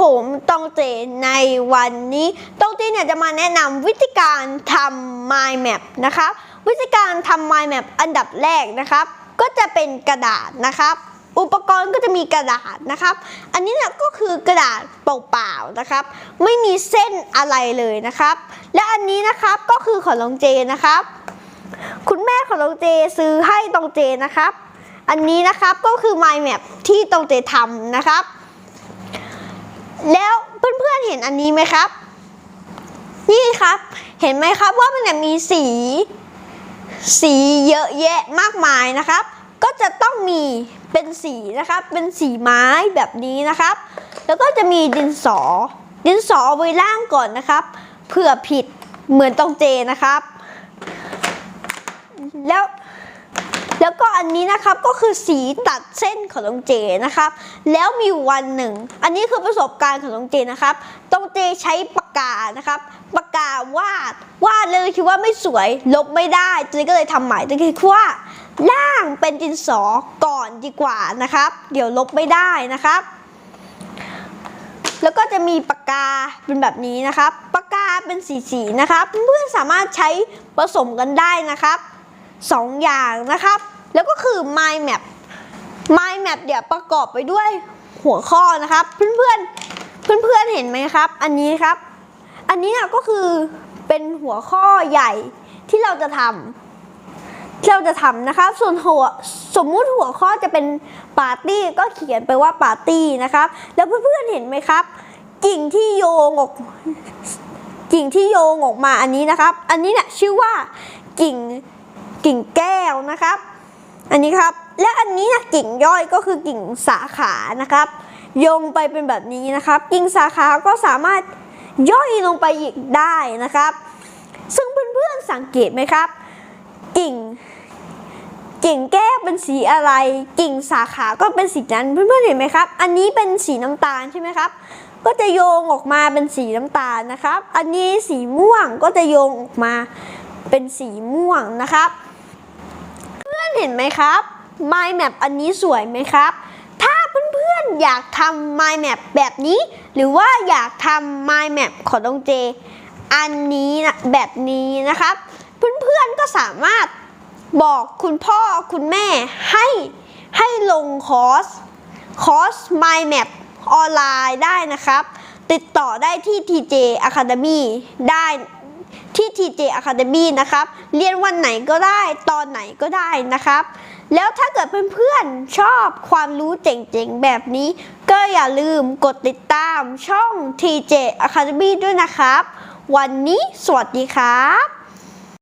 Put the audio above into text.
ผมตองเจในวันนี้ตองเจเนี่ยจะมาแนะนำวิธีการทำ mind map นะครับ วิธีการทำ mind map อันดับแรกนะครับ ก็จะเป็นกระดาษนะครับ อุปกรณ์ก็จะมีกระดาษนะครับ อันนี้เนี่ยก็คือกระดาษเปล่าๆนะครับ ไม่มีเส้นอะไรเลยนะครับ และอันนี้นะครับก็คือของน้องเจนะครับ คุณแม่ของน้องเจซื้อให้ตองเจนะครับ อันนี้นะครับก็คือ mind map ที่ตองเจทำนะครับ แล้วเพื่อนๆเห็นอันนี้ไหมครับ นี่ครับ เห็นไหมครับว่ามันมีสี สีเยอะแยะมากมายนะครับ ก็จะต้องมีเป็นสีนะครับ เป็นสีไม้แบบนี้นะครับ แล้วก็จะมีดินสอ ดินสอเอาไว้ล่างก่อนนะครับ เผื่อผิดเหมือนตองเจนะครับ แล้ว แล้วก็อันนี้นะครับก็คือสีตัดเส้นของน้องเจนะครับ แล้วมีวันหนึ่ง อันนี้คือประสบการณ์ของน้องเจนะครับต้องเจใช้ปากกานะครับปากกาวาดวาดเลยคิดว่าไม่สวย ลบไม่ได้เจก็เลยทำใหม่เจคิดว่าล่างเป็นดินสอก่อนดีกว่านะครับ เดี๋ยวลบไม่ได้นะครับแล้วก็จะมีปากกาเป็นแบบนี้นะครับ ปากกาเป็นสีๆนะครับ เพื่อนสามารถใช้ผสมกันได้นะครับสองอย่างนะครับ แล้วก็คือ mind map mind map เดี๋ยวประกอบไปด้วยหัวข้อนะครับ เพื่อนๆเพื่อนๆเห็นไหมครับ อันนี้ครับ อันนี้น่ะก็คือเป็นหัวข้อใหญ่ที่เราจะทำที่เราจะทำนะครับ ส่วนหัวสมมุติหัวข้อจะเป็นปาร์ตี้ก็เขียนไปว่าปาร์ตี้นะครับ แล้วเพื่อนๆเห็นไหมครับกิ่งที่โยงออกกิ่งที่โยงออกมาอันนี้นะครับ อันนี้เนี่ยชื่อว่ากิ่งกิ่งแก้วนะครับ อันนี้ครับ และอันนี้นะกิ่งย่อยก็คือกิ่งสาขานะครับโยงไปเป็นแบบนี้นะครับ กิ่งสาขาก็สามารถย่อยลงไปอีกได้นะครับ ซึ่งเพื่อนๆสังเกตไหมครับ กิ่ง กิ่งแก้วเป็นสีอะไร กิ่งสาขาก็เป็นสีนั้นเพื่อนๆเห็นไหมครับ อันนี้เป็นสีน้ำตาลใช่ไหมครับ ก็จะโยงออกมาเป็นสีน้ำตาลนะครับ อันนี้สีม่วงก็จะโยงออกมาเป็นสีม่วงนะครับ อนเห็นไหมครับ mind map อันนี้สวยไหมครับ ถ้าเพื่อนๆอยากทำ mind map แบบนี้ หรือว่าอยากทำ mind map ของน้องเจ อันนี้นะแบบนี้นะครับ เพื่อนๆก็สามารถบอกคุณพ่อคุณแม่ให้ให้ลงคอร์สคอร์ส mind map ออนไลน์ได้นะครับ ติดต่อได้ที่ TJ Academy ได้ ที่ TJ Academy นะครับ เรียนวันไหนก็ได้ตอนไหนก็ได้นะครับ แล้วถ้าเกิดเพื่อนๆชอบความรู้เจ๋งๆ แบบนี้ ก็อย่าลืมกดติดตามช่อง TJ Academy ด้วยนะครับ วันนี้สวัสดีครับ